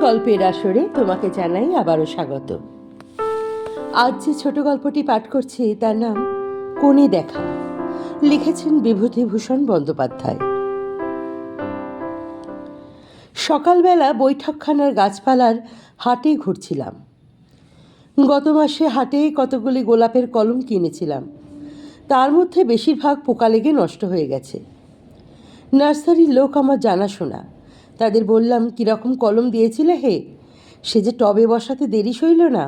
গল্পের আসরে তোমাকে জানাই আবারও স্বাগত। আজ যে ছোট গল্পটি পাঠ করছি, তার নাম কোণে দেখা। লিখেছেন বিভূতিভূষণ বন্দ্যোপাধ্যায়। সকালবেলা বৈঠকখানার গাছপালার হাটে ঘুরছিলাম। গত মাসে হাটে কতগুলি গোলাপের কলম কিনেছিলাম। তার মধ্যে বেশিরভাগ পোকা লেগে নষ্ট হয়ে গেছে। নার্সারির লোক আমার জানাশোনা। তাদের বললাম কীরকম কলম দিয়েছিলে হে? সে যে টবে বসাতে দেরি সইল না।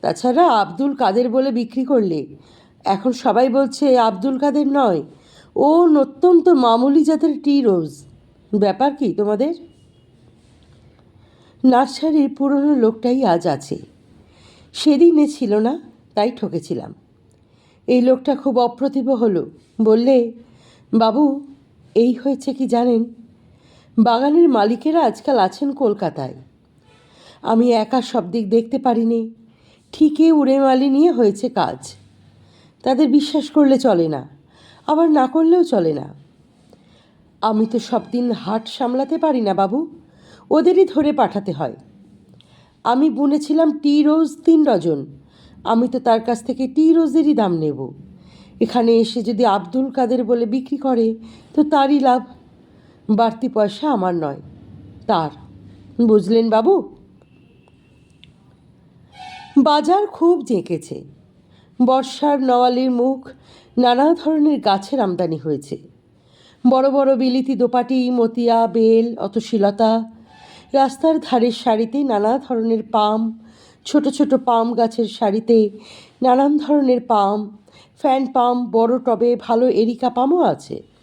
তাছাড়া আব্দুল কাদের বলে বিক্রি করলে। এখন সবাই বলছে, আব্দুল কাদের নয়, ও অত্যন্ত মামুলি জাতের টি রোজ ব্যাপার কি তোমাদের? নার্সারির পুরনো লোকটাই আজ আছে। সেদিনে ছিল না, তাই ঠকেছিলাম। এই লোকটা খুব অপ্রতিভ হলো। বললে, বাবু, এই হয়েছে কি জানেন? বাগানের মালিকেরা আজকাল আছেন কলকাতায়। আমি একা সব দিক দেখতে পারিনি। ঠিকই উড়ে মালি নিয়ে হয়েছে কাজ। তাদের বিশ্বাস করলে চলে না, আবার না করলেও চলে না। আমি তো সব দিন হাট সামলাতে পারি না বাবু, ওদেরই ধরে পাঠাতে হয়। আমি বুনেছিলাম টি রোজ তিন ডজন, আমি তো তার কাছ থেকে টি রোজেরই দাম নেব। এখানে এসে যদি আব্দুল কাদের বলে বিক্রি করে, তো তারই লাভ। বাড়তি পয়সা আমার নয়, তার। বুঝলেন বাবু? বাজার খুব জেঁকেছে। বর্ষার নওয়ালির মুখ নানা ধরনের গাছের আমদানি হয়েছে। বড় বড় বিলিতি দোপাটি, মতিয়া, বেল অতশীলতা রাস্তার ধারের সারিতে নানা ধরনের পাম, ছোট ছোট পাম গাছের সারিতে নানান ধরনের পাম, ফ্যান পাম, বড় টবে ভালো এরিকা পামও আছে।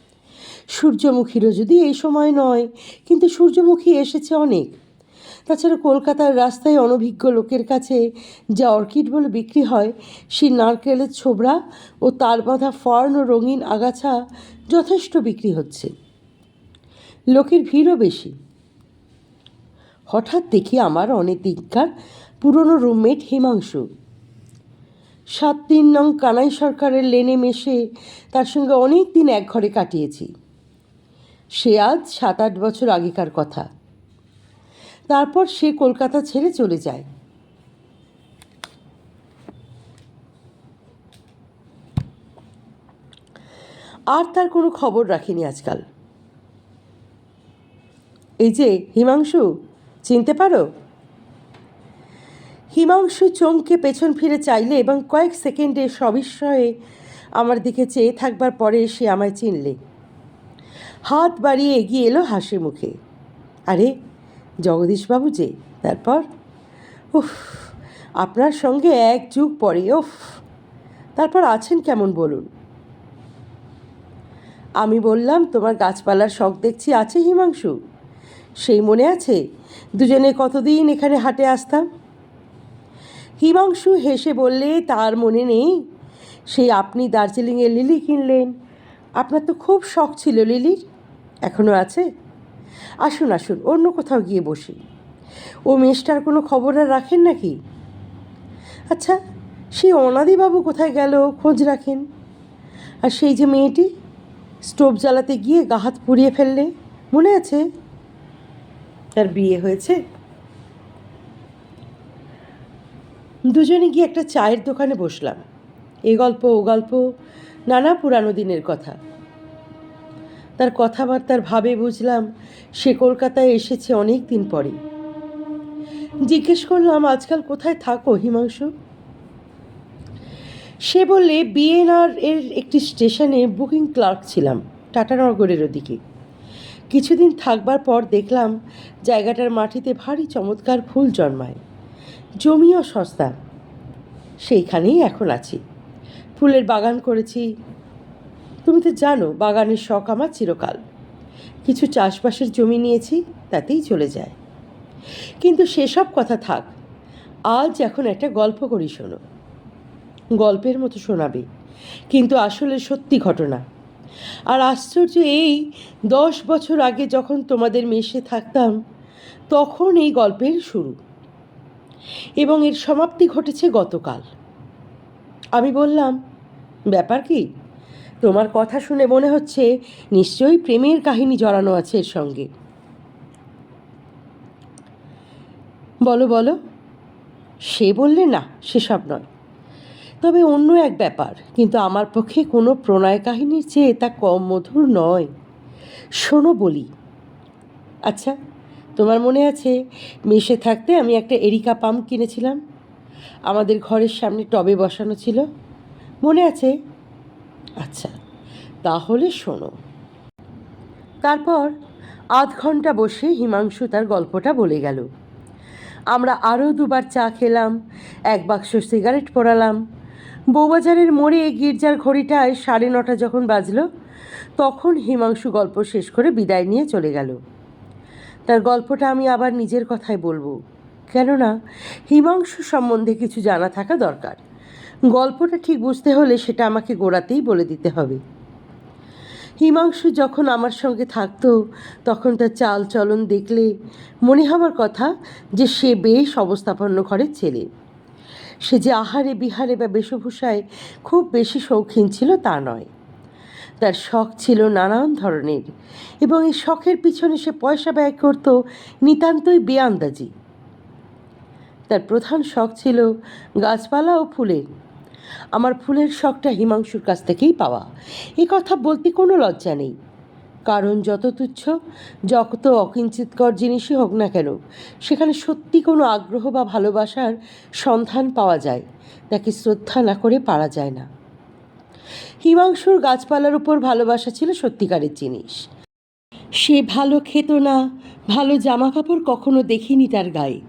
সূর্যমুখীরও যদি এই সময় নয়, কিন্তু সূর্যমুখী এসেছে অনেক। তাছাড়া কলকাতার রাস্তায় অনভিজ্ঞ লোকের কাছে যা অর্কিড বলে বিক্রি হয়, সেই নারকেলের ছোবড়া ও তার বাঁধা ফার্ন ও রঙিন আগাছা যথেষ্ট বিক্রি হচ্ছে। লোকের ভিড়ও বেশি। হঠাৎ দেখি আমার অনেক দিনকার পুরনো রুমমেট হিমাংশু। সাত তিন নং কানাই সরকারের লেনে মেশে তার সঙ্গে অনেক দিন এক ঘরে কাটিয়েছি। সে আজ সাত আট বছর আগেকার কথা। তারপর সে কলকাতা ছেড়ে চলে যায়। আর তার কোনো খবর রাখিনি আজকাল। এই যে, হিমাংশু, চিনতে পারো? হিমাংশু চমকে পেছন ফিরে চাইলে এবং কয়েক সেকেন্ডে সবিস্ময়ে আমার দিকে চেয়ে থাকবার পরে সে আমায় চিনলে। হাত বাড়িয়ে এগিয়ে এলো হাসি মুখে। আরে, জগদীশবাবু যে, তারপর? উফ, আপনার সঙ্গে এক যুগ পরে, উফ। তারপর আছেন কেমন বলুন? আমি বললাম, তোমার গাছপালার শখ দেখছি, আছে হিমাংশু? সেই মনে আছে, দুজনে কতদিন এখানে হাটে আসতাম? হিমাংশু হেসে বললে, তার মনে নেই, সেই আপনি দার্জিলিংয়ে লিলি কিনলেন। আপনার তো খুব শখ ছিল লিলির। এখনও আছে? আসুন আসুন, অন্য কোথাও গিয়ে বসি। ও মেষটার কোনো খবর আর রাখেন নাকি? আচ্ছা সেই অনাদিবাবু কোথায় গেল, খোঁজ রাখেন। আর সেই যে মেয়েটি, স্টোভ জ্বালাতে গিয়ে গা হাত পুড়িয়ে ফেললে, মনে আছে? তার বিয়ে হয়েছে? দুজনে গিয়ে একটা চায়ের দোকানে বসলাম। এ গল্প, ও গল্প, নানা পুরানো দিনের কথা। তার কথাবার্তার ভাবে বুঝলাম সে কলকাতায় এসেছে অনেক দিন পরে। জিজ্ঞেস করলাম, আজকাল কোথায় থাকো হিমাংশু? সে বললে, বিএনআর এর একটি স্টেশনে বুকিং ক্লার্ক ছিলাম টাটানগরের ওদিকে। কিছুদিন থাকবার পর দেখলাম জায়গাটার মাটিতে ভারী চমৎকার ফুল জন্মায়। জমিও সস্তা। সেইখানেই এখন আছি। ফুলের বাগান করেছি তুমি তো জানো, বাগানের শখ আমার চিরকাল। কিছু চাষবাসের জমি নিয়েছি, তাতেই চলে যায়। কিন্তু সেসব কথা থাক, আজ এখন একটা গল্প করি শোনো। গল্পের মতো শোনাবে, কিন্তু আসলে সত্যি ঘটনা। আর আশ্চর্য এই, দশ বছর আগে যখন তোমাদের মেশে থাকতাম, তখন এই গল্পের শুরু। এবং এর সমাপ্তি ঘটেছে গতকাল। আমি বললাম, ব্যাপার কি? তোমার কথা শুনে মনে হচ্ছে নিশ্চয়ই প্রেমের কাহিনী জড়ানো আছে এর সঙ্গে। বলো বলো। সে বললে না, সেসব নয়। তবে অন্য এক ব্যাপার, কিন্তু আমার পক্ষে কোনো প্রণয় কাহিনীর চেয়ে তা কম মধুর নয়। শোনো বলি। আচ্ছা তোমার মনে আছে মেশে থাকতে আমি একটা এরিকা পাম্প কিনেছিলাম? আমাদের ঘরের সামনে টবে বসানো ছিল। মনে আছে আচ্ছা তাহলে শোনো। তারপর আধ ঘণ্টা বসে হিমাংশু তার গল্পটা বলে গেল। আমরা আরও দুবার চা খেলাম, এক বাক্স সিগারেট পোড়ালাম। বউবাজারের মোড়ে গির্জার ঘড়িটায় সাড়ে নটা যখন বাজলো, তখন হিমাংশু গল্প শেষ করে বিদায় নিয়ে চলে গেল। তার গল্পটা আমি আবার নিজের কথাই বলব। কেননা হিমাংশু সম্বন্ধে কিছু জানা থাকা দরকার। গল্পটা ঠিক বুঝতে হলে সেটা আমাকে গোড়াতেই বলে দিতে হবে। হিমাংশু যখন আমার সঙ্গে থাকতো, তখন তার চাল চলন দেখলে মনে হবার কথা যে সে বেশ অবস্থাপন্ন ঘরের ছেলে। সে যে আহারে বিহারে বা বেশভূষায় খুব বেশি শৌখিন ছিল তা নয়। তার শখ ছিল নানান ধরনের এবং এই শখের পিছনে সে পয়সা ব্যয় করত নিতান্তই বেআন্দাজি। তার প্রধান শখ ছিল গাছপালা ও ফুলের। আমার ফুলের শখটা হিমাংশুর কাছ থেকেই পাওয়া। এ কথা বলতে কোনো লজ্জা নেই। কারণ যত তুচ্ছ, যত অকিঞ্চিতকর জিনিসই হোক না কেন, সেখানে সত্যি কোনো আগ্রহ বা ভালোবাসার সন্ধান পাওয়া যায় তাকে শ্রদ্ধা না করে পারা যায় না। হিমাংশুর গাছপালার উপর ভালোবাসা ছিল সত্যিকারের জিনিস। সে ভালো খেত না, ভালো জামা কাপড় কখনো দেখিনি তার গায়ে।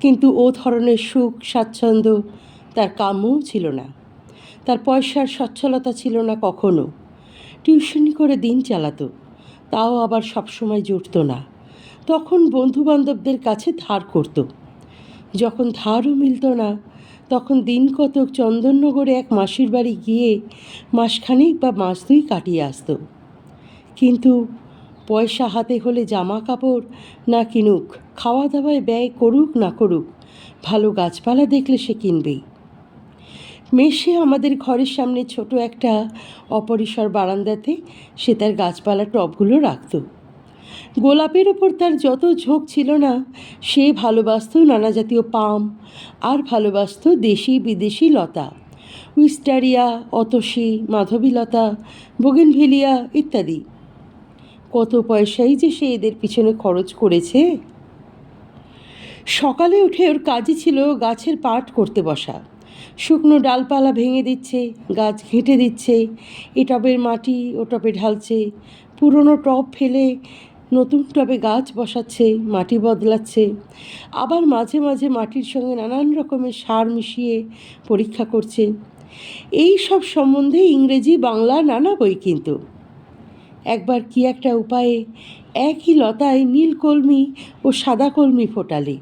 কিন্তু ও ধরনের সুখ, স্বাচ্ছন্দ্য তার কাম্যও ছিল না। তার পয়সার সচ্ছলতা ছিল না কখনো। টিউশনি করে দিন চালাতো, তাও আবার সবসময় জুটত না। তখন বন্ধু বান্ধবদের কাছে ধার করত। যখন ধারও মিলত না, তখন দিন কতক চন্দননগরে এক মাসির বাড়ি গিয়ে মাসখানেক বা মাস দুই কাটিয়ে আসতো। কিন্তু পয়সা হাতে হলে জামা কাপড় না কিনুক খাওয়া দাওয়ায় ব্যয় করুক না করুক, ভালো গাছপালা দেখলে সে কিনবেই। মেশে আমাদের ঘরের সামনে ছোট একটা অপরিসর বারান্দাতে সে তার গাছপালা টবগুলো রাখত। গোলাপের ওপর তার যত ঝোঁক ছিল না, সে ভালোবাসত নানা জাতীয় পাম আর ভালোবাসত দেশি বিদেশি লতা। উইস্টারিয়া, অতসী, মাধবীলতা, বোগেনভেলিয়া ইত্যাদি। কত পয়সাই যে সে এদের পিছনে খরচ করেছে। সকালে উঠে ওর কাজই ছিল গাছের পাট করতে বসা। শুকনো ডালপালা ভেঙে দিচ্ছে, গাছ ঘেঁটে দিচ্ছে, এ টবের মাটি ও টবে ঢালছে, পুরনো টব ফেলে নতুন টবে গাছ বসাচ্ছে, মাটি বদলাচ্ছে, আবার মাঝে মাঝে মাটির সঙ্গে নানান রকমের সার মিশিয়ে পরীক্ষা করছে। এই সব সম্বন্ধে ইংরেজি, বাংলা, নানা বই কিন্তু। একবার কি একটা উপায়ে একই লতায় নীলকলমি ও সাদা কলমি ফোটালে।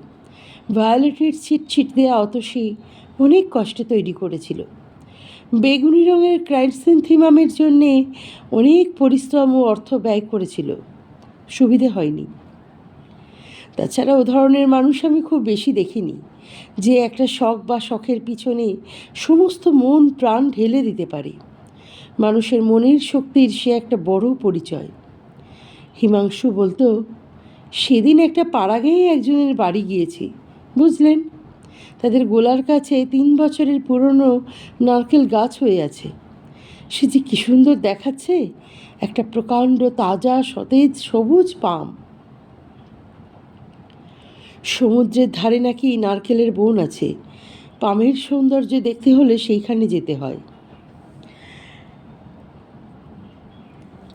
ভায়োলেটের ছিট ছিট দেওয়া অতসী অনেক কষ্টে তৈরি করেছিল। বেগুনি রঙের ক্রাইসেন্থিমামের জন্যে অনেক পরিশ্রম ও অর্থ ব্যয় করেছিল। সুবিধে হয়নি। তাছাড়া ও ধরনের মানুষ আমি খুব বেশি দেখিনি, যে একটা শখ বা শখের পিছনে সমস্ত মন, প্রাণ ঢেলে দিতে পারে। মানুষের মনের শক্তির সে একটা বড় পরিচয়। হিমাংশু বলতো, সেদিন একটা পাড়া গেয়ে একজনের বাড়ি গিয়েছি, বুঝলেন? তাদের গোলার কাছে তিন বছরের পুরনো নারকেল গাছ হয়ে আছে। সে যে কী সুন্দর দেখাচ্ছে, একটা প্রকাণ্ড তাজা সতেজ সবুজ পাম। সমুদ্রের ধারে নাকি নারকেলের বন আছে। পামের সৌন্দর্য দেখতে হলে সেইখানে যেতে হয়।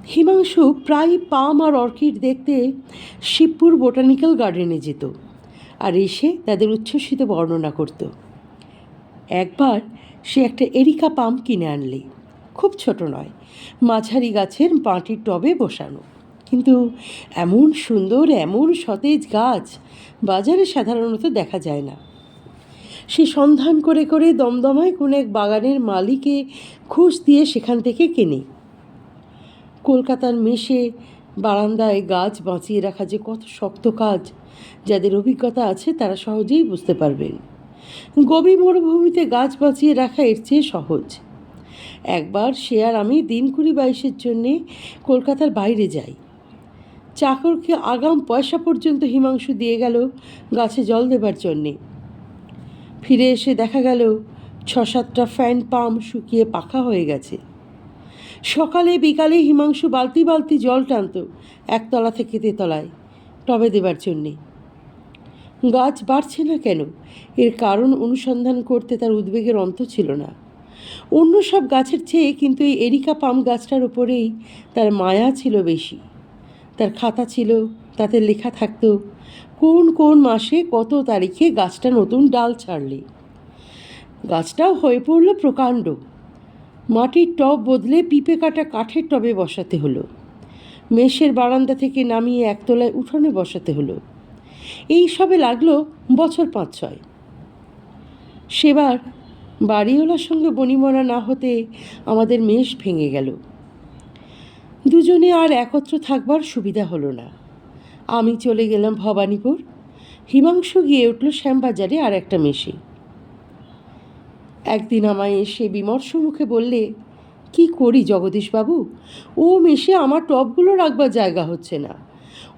হিমাংশু প্রায় পাম আর অর্কিড দেখতে শিবপুর বোটানিক্যাল গার্ডেনে যেত। আর এসে তাদের উচ্ছ্বসিত বর্ণনা করত। একবার সে একটা এরিকা পাম কিনে আনলে। খুব ছোট নয়, মাঝারি গাছের মাটির টবে বসানো। কিন্তু এমন সুন্দর, এমন সতেজ গাছ বাজারে সাধারণত দেখা যায় না। সে সন্ধান করে করে দমদমায় কোনো এক বাগানের মালিকে ঘুষ দিয়ে সেখান থেকে কেনে। কলকাতার মেশে বারান্দায় গাছ বাঁচিয়ে রাখা যে কত শক্ত কাজ, যাদের অভিজ্ঞতা আছে তারা সহজেই বুঝতে পারবেন। গভীর মরুভূমিতে গাছ বাঁচিয়ে রাখা এর চেয়ে সহজ। একবার সে আর আমি দিন কুড়ি বাইশের জন্যে কলকাতার বাইরে যাই। চাকরকে আগাম পয়সা পর্যন্ত হিমাংশু দিয়ে গেল গাছে জল দেবার জন্যে। ফিরে এসে দেখা গেল ছ সাতটা ফ্যান পাম্প শুকিয়ে পাখা হয়ে গেছে। সকালে বিকালে হিমাংশু বালতি বালতি জল টানত, একতলা থেকে তেতলায়। টবে দেবার জন্যে। গাছ বাড়ছে না কেন? এর কারণ অনুসন্ধান করতে তার উদ্বেগের অন্ত ছিল না। অন্য সব গাছের চেয়ে কিন্তু এই এরিকা পাম গাছটার উপরেই তার মায়া ছিল বেশি। তার খাতা ছিল, তাতে লেখা থাকতো, কোন কোন মাসে কত তারিখে গাছটা নতুন ডাল ছাড়লে। গাছটাও হয়ে পড়ল প্রকাণ্ড। মাটির টব বদলে পিপে কাটা কাঠের টবে বসাতে হলো। মেষের বারান্দা থেকে নামিয়ে একতলায় উঠোনে বসাতে হলো। এই সবে লাগল বছর পাঁচ ছয় সেবার বাড়িওয়ালার সঙ্গে বনিমনা না হতে আমাদের মেষ ভেঙে গেল। দুজনে আর একত্র থাকবার সুবিধা হলো না। আমি চলে গেলাম ভবানীপুর। হিমাংশু গিয়ে উঠল শ্যামবাজারে আর একটা মেশে। একদিন আমায় এসে বিমর্ষ মুখে বললে, কি করি জগদীশবাবু? ও মেশে আমার টবগুলো রাখবার জায়গা হচ্ছে না।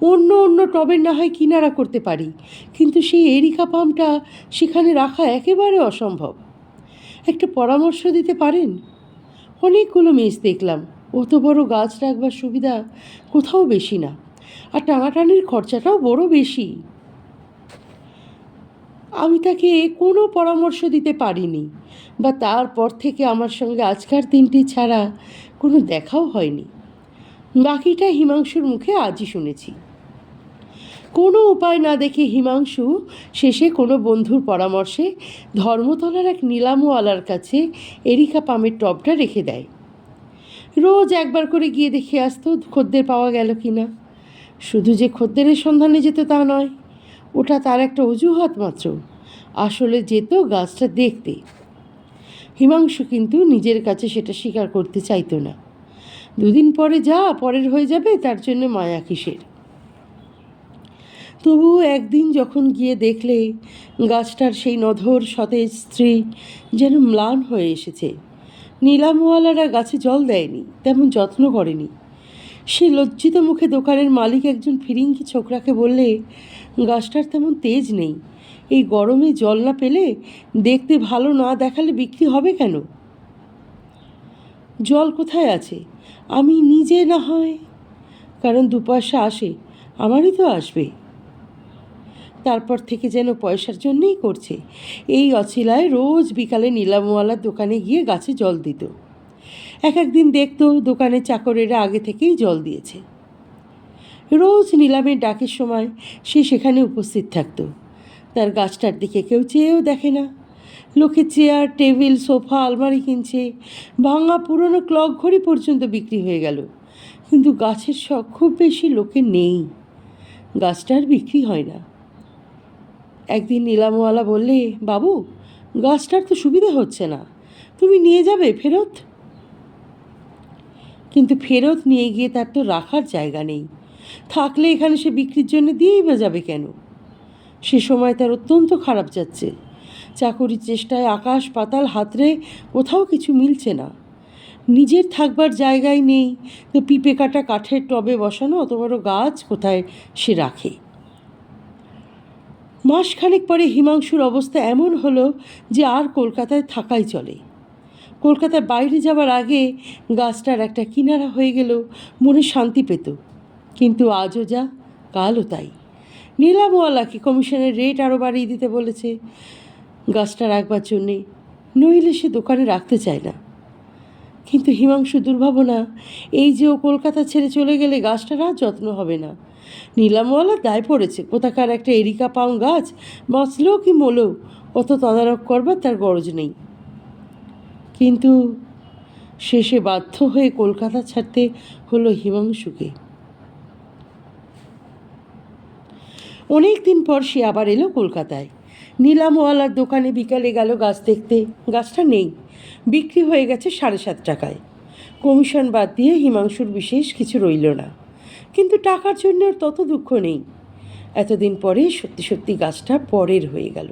অন্য অন্য টবের না হয় কিনারা করতে পারি, কিন্তু সেই এরিকা পাম্পটা সেখানে রাখা একেবারে অসম্ভব। একটা পরামর্শ দিতে পারেন? অনেকগুলো মেষ দেখলাম। অত বড় গাছ রাখবার সুবিধা কোথাও বেশি না। আর টানাটানির খরচাটাও বড় বেশি। আমি তাকে কোনো পরামর্শ দিতে পারিনি বা তারপর থেকে আমার সঙ্গে আজকার দিনটি ছাড়া কোনো দেখাও হয়নি। বাকিটা হিমাংশুর মুখে আজই শুনেছি। কোনো উপায় না দেখে হিমাংশু শেষে কোনো বন্ধুর পরামর্শে ধর্মতলার এক নিলামওয়ালার কাছে এরিকা পামের টবটা রেখে দেয়। রোজ একবার করে গিয়ে দেখে আসতো খদ্দের পাওয়া গেল কি না শুধু যে খদ্দেরের সন্ধানে যেত তা নয়। ওটা তার একটা অজুহাত মাত্র। আসলে যেত গাছটা দেখতে। হিমাংশু কিন্তু নিজের কাছে সেটা স্বীকার করতে চাইতো না। দুদিন পরে যা, পরের হয়ে যাবে, তার জন্য মায়া কিসের? তবুও একদিন যখন গিয়ে দেখলে, গাছটার সেই নধর সতেজ স্ত্রী যেন ম্লান হয়ে এসেছে। নীলামওয়ালারা গাছে জল দেয়নি, তেমন যত্ন করেনি। সে লজ্জিত মুখে দোকানের মালিক একজন ফিরিঙ্গি ছোকরাকে বললে গাছটার তেমন তেজ নেই। এই গরমে জল না পেলে দেখতে ভালো না দেখালে বিক্রি হবে কেন? জল কোথায় আছে? আমি নিজে না হয়। কারণ দু পয়সা আসে, আমারই তো আসবে। তারপর থেকে যেন পয়সার জন্যেই করছে। এই অছিলায় রোজ বিকালে নিলামওয়ালার দোকানে গিয়ে গাছে জল দিত। এক একদিন দেখতো দোকানে চাকরেরা আগে থেকেই জল দিয়েছে। রোজ নিলামের ডাকের সময় সে সেখানে উপস্থিত থাকতো। তার গাছটার দিকে কেউ চেয়েও দেখে না। লোকে চেয়ার, টেবিল, সোফা, আলমারি কিনছে, ভাঙা পুরনো ক্লক ঘড়ি পর্যন্ত বিক্রি হয়ে গেল। কিন্তু গাছের শখ খুব বেশি লোকে নেই। গাছটার বিক্রি হয় না। একদিন নিলামওয়ালা বললে, বাবু, গাছটার তো সুবিধা হচ্ছে না। তুমি নিয়ে যাবে ফেরত? কিন্তু ফেরত নিয়ে গিয়ে তার তো রাখার জায়গা নেই। থাকলে এখানে সে বিক্রির জন্য দিয়েই বা যাবে কেন? সে সময় তার অত্যন্ত খারাপ যাচ্ছে। চাকরির চেষ্টায় আকাশ পাতাল হাতরে কোথাও কিছু মিলছে না। নিজের থাকবার জায়গায় নেই। তো পিঁপে কাটা কাঠের টবে বসানো অত বড় গাছ কোথায় সে রাখে? মাসখানেক পরে হিমাংশুর অবস্থা এমন হলো যে আর কলকাতায় থাকাই চলে। কলকাতার বাইরে যাওয়ার আগে গাছটার একটা কিনারা হয়ে গেল, মনে শান্তি পেত। কিন্তু আজও যা, কালও তাই। নীলামওয়ালাকে কমিশনের রেট আরও বাড়িয়ে দিতে বলেছে। গাছটা রাখবার জন্যে নইলে সে দোকানে রাখতে চায় না। কিন্তু হিমাংশু দুর্ভাবনা, এই যে ও কলকাতা ছেড়ে চলে গেলে গাছটার আর যত্ন হবে না। নীলামওয়ালার দায় পড়েছে, কোথাকার একটা এরিকা পাম গাছ, বাঁচলেও কি মোলেও অত তদারক করবার তার গরজ নেই। কিন্তু শেষে বাধ্য হয়ে কলকাতা ছাড়তে হলো হিমাংশুকে। অনেক দিন পর সে আবার এলো কলকাতায়। নিলামওয়ালার দোকানে বিকালে গেল গাছ দেখতে। গাছটা নেই। বিক্রি হয়ে গেছে সাড়ে সাত টাকায়। কমিশন বাদ দিয়ে হিমাংশুর বিশেষ কিছু রইল না। কিন্তু টাকার জন্য ওর তত দুঃখ নেই। এতদিন পরে সত্যি সত্যি গাছটা পরের হয়ে গেল।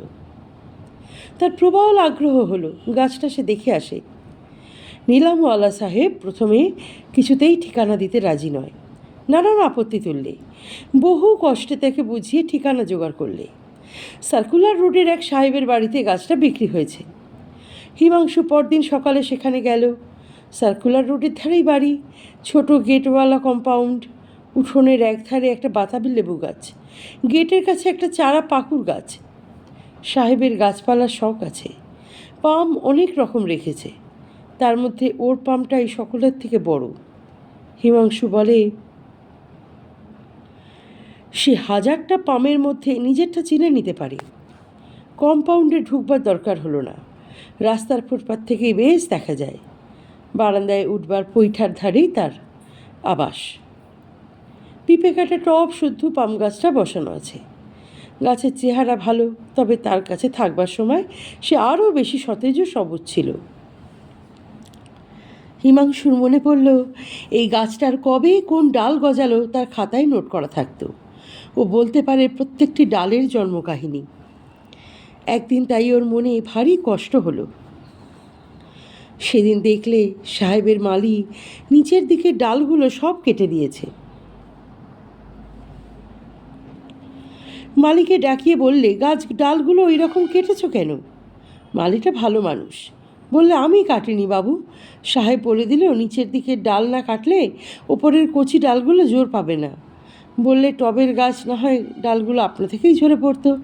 তার প্রবল আগ্রহ হলো। গাছটা সে দেখে আসে। নিলামওয়ালা সাহেব প্রথমে কিছুতেই ঠিকানা দিতে রাজি নয়। নানান আপত্তি তুললে। বহু কষ্টে তাকে বুঝিয়ে ঠিকানা জোগাড় করলে। সার্কুলার রোডের এক সাহেবের বাড়িতে গাছটা বিক্রি হয়েছে। হিমাংশু পরদিন সকালে সেখানে গেল। সার্কুলার রোডের ধারেই বাড়ি, ছোট গেটওয়ালা কম্পাউন্ড, উঠোনের একধারে একটা বাতাবি লেবু গাছ, গেটের কাছে একটা চারা পাকুর গাছ। সাহেবের গাছপালার শখ আছে। পাম অনেক রকম রেখেছে। তার মধ্যে ওর পামটাই সকলের থেকে বড়। হিমাংশু বলে সে হাজারটা পামের মধ্যে নিজেরটা চিনে নিতে পারে। কম্পাউন্ডে ঢুকবার দরকার হলো না। রাস্তার ফুটপাত থেকে বেশ দেখা যায়। বারান্দায় উঠবার পৈঠার ধারেই তার আবাস। পিঁপে কাটা টপ শুদ্ধ পাম গাছটা বসানো আছে। গাছের চেহারা ভালো, তবে তার কাছে থাকবার সময় সে আরও বেশি সতেজ সবুজ ছিল। হিমাংশুর মনে পড়ল, এই গাছটার কবে কোন ডাল গজালো তার খাতায় নোট করা থাকতো। ও বলতে পারে প্রত্যেকটি ডালের জন্মকাহিনী। একদিন তাই ওর মনে ভারী কষ্ট হলো। সেদিন দেখলে সাহেবের মালি নিচের দিকে ডালগুলো সব কেটে দিয়েছে। মালিকে ডাকিয়ে বললে, গাছ, ডালগুলো ওই রকম কেটেছো কেন? মালিটা ভালো মানুষ। বললে, আমি কাটিনি বাবু। সাহেব বলে দিল, নিচের দিকে ডাল না কাটলে ওপরের কচি ডালগুলো জোর পাবে না। বললে টবের গাছ না হয় ডালগুলো আপনা থেকেই ঝরে পড়তো।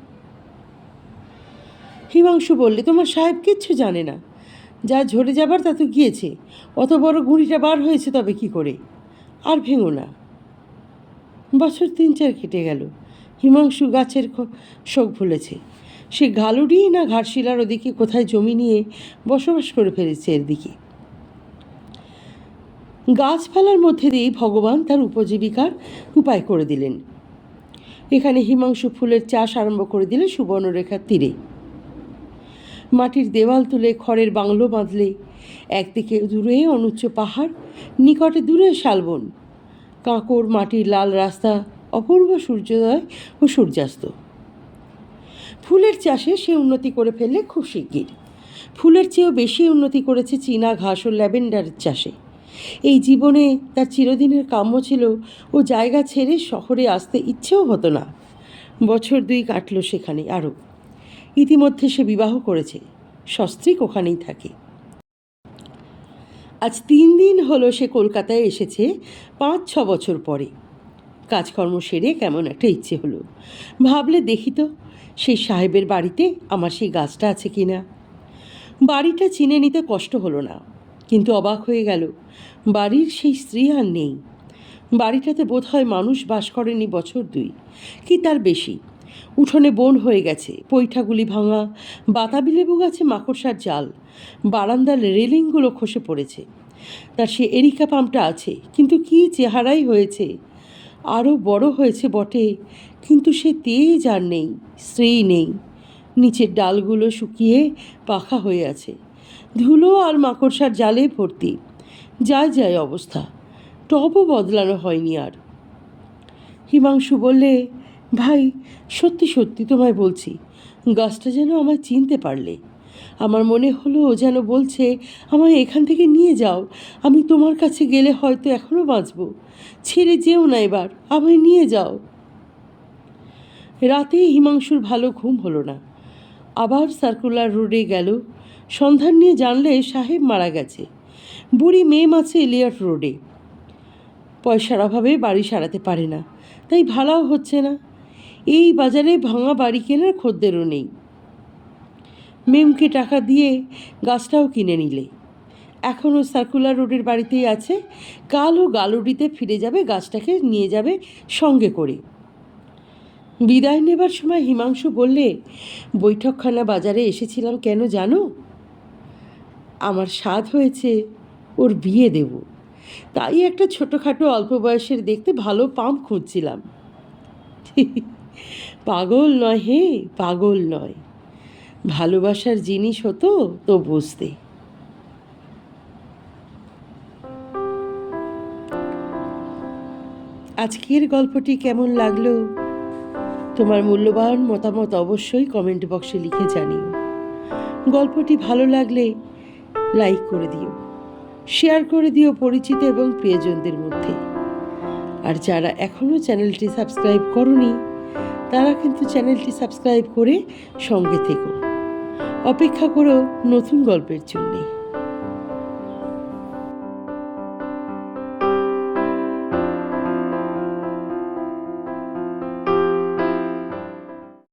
হিমাংশু বললে, তোমার সাহেব কিচ্ছু জানে না। যা ঝরে যাবার তা তো গিয়েছে। অত বড় গুঁড়িটা বার হয়েছে তবে কি করে? আর ভেঙো না। বছর তিন চার কেটে গেল। হিমাংশু গাছের শোক ভুলেছে। সে গালুডি না ঘাটশিলার ওদিকে কোথায় জমি নিয়ে বসবাস করে ফেলেছে এর দিকে। গাছপালার মধ্যে দিয়েই ভগবান তার উপজীবিকার উপায় করে দিলেন। এখানে হিমাংশু ফুলের চাষ আরম্ভ করে দিলে সুবর্ণরেখার তীরে। মাটির দেওয়াল তুলে খড়ের বাংলো বাঁধলে, একদিকে দূরে অনুচ্চ পাহাড়, নিকটে দূরে শালবন। কাঁকর, মাটির লাল রাস্তা, অপূর্ব সূর্যোদয় ও সূর্যাস্ত। ফুলের চাষে সে উন্নতি করে ফেললে খুব শিগগির। ফুলের চেয়েও বেশি উন্নতি করেছে চীনা ঘাস ও ল্যাভেন্ডারের চাষে। এই জীবনে তার চিরদিনের কাম্য ছিল ও জায়গা ছেড়ে শহরে আসতে ইচ্ছেও হতো না। বছর দুই কাটলো সেখানে আরও। ইতিমধ্যে সে বিবাহ করেছে। সস্ত্রীক ওখানেই থাকে। আজ তিন দিন হলো সে কলকাতায় এসেছে পাঁচ, ছ বছর পরে। কাজকর্ম সেরে কেমন একটা ইচ্ছে হলো। ভাবলে দেখি তো, সেই সাহেবের বাড়িতে আমার সেই গাছটা আছে কি না বাড়িটা চিনে নিতে কষ্ট হলো না। কিন্তু অবাক হয়ে গেল, বাড়ির সেই স্ত্রী আর নেই। বাড়িটাতে বোধহয় মানুষ বাস করেনি বছর দুই, কি তার বেশি? উঠোনে বন হয়ে গেছে, পৈঠাগুলি ভাঙা, বাতাবি লেবু গাছে মাকড়সার জাল, বারান্দার রেলিংগুলো খসে পড়েছে। তার সে এরিকা পাম্পটা আছে, কিন্তু কি চেহারাই হয়েছে? আরও বড় হয়েছে বটে, কিন্তু সে তেজ আর নেই, স্ত্রী নেই। নিচের ডালগুলো শুকিয়ে পাখা হয়ে আছে। ধুলো আর মাকড়সার জালে ভর্তি। যায় যায় অবস্থা। টবও বদলানো হয়নি আর। হিমাংশু বললে, ভাই, সত্যি সত্যি তোমায় বলছি, গাছটা যেন আমায় চিনতে পারলে। আমার মনে হলো ও যেন বলছে, আমায় এখান থেকে নিয়ে যাও, আমি তোমার কাছে গেলে হয়তো এখনও বাঁচব। ছেড়ে যেও না এবার, আমায় নিয়ে যাও। রাতে হিমাংশুর ভালো ঘুম হলো না। আবার সার্কুলার রোডে গেল। সন্ধান নিয়ে জানলে সাহেব মারা গেছে। বুড়ি মেয়ে মাছে এলিয়ট রোডে। পয়সার অভাবে বাড়ি সারাতে পারে না, তাই ভাড়াও হচ্ছে না। এই বাজারে ভাঙা বাড়ি কেনার খদ্দেরও নেই। মেমকে টাকা দিয়ে গাছটাও কিনে নিলে। এখনও সার্কুলার রোডের বাড়িতেই আছে কাল ও গালুডিতে ফিরে যাবে, গাছটাকে নিয়ে যাবে সঙ্গে করে। বিদায় নেবার সময় হিমাংশু বললে, বৈঠকখানা বাজারে এসেছিলাম কেন জানো? আমার স্বাদ হয়েছে, ওর বিয়ে দেব। তাই একটা ছোটোখাটো অল্প বয়সের দেখতে ভালো পাম্প খুঁজছিলাম। পাগল নয় হে, পাগল নয়। ভালোবাসার জিনিস হতো তো বুঝতে। আজকের গল্পটি কেমন লাগল? তোমার মূল্যবান মতামত অবশ্যই কমেন্ট বক্সে লিখে জানিও। গল্পটি ভালো লাগলে লাইক করে দিও, শেয়ার করে দিও পরিচিত এবং প্রিয়জনদের মধ্যে। আর যারা এখনও চ্যানেলটি সাবস্ক্রাইব করনি, তারা কিন্তু চ্যানেলটি সাবস্ক্রাইব করে সঙ্গে থেকো। অপেক্ষা করো নতুন গল্পের জন্যে।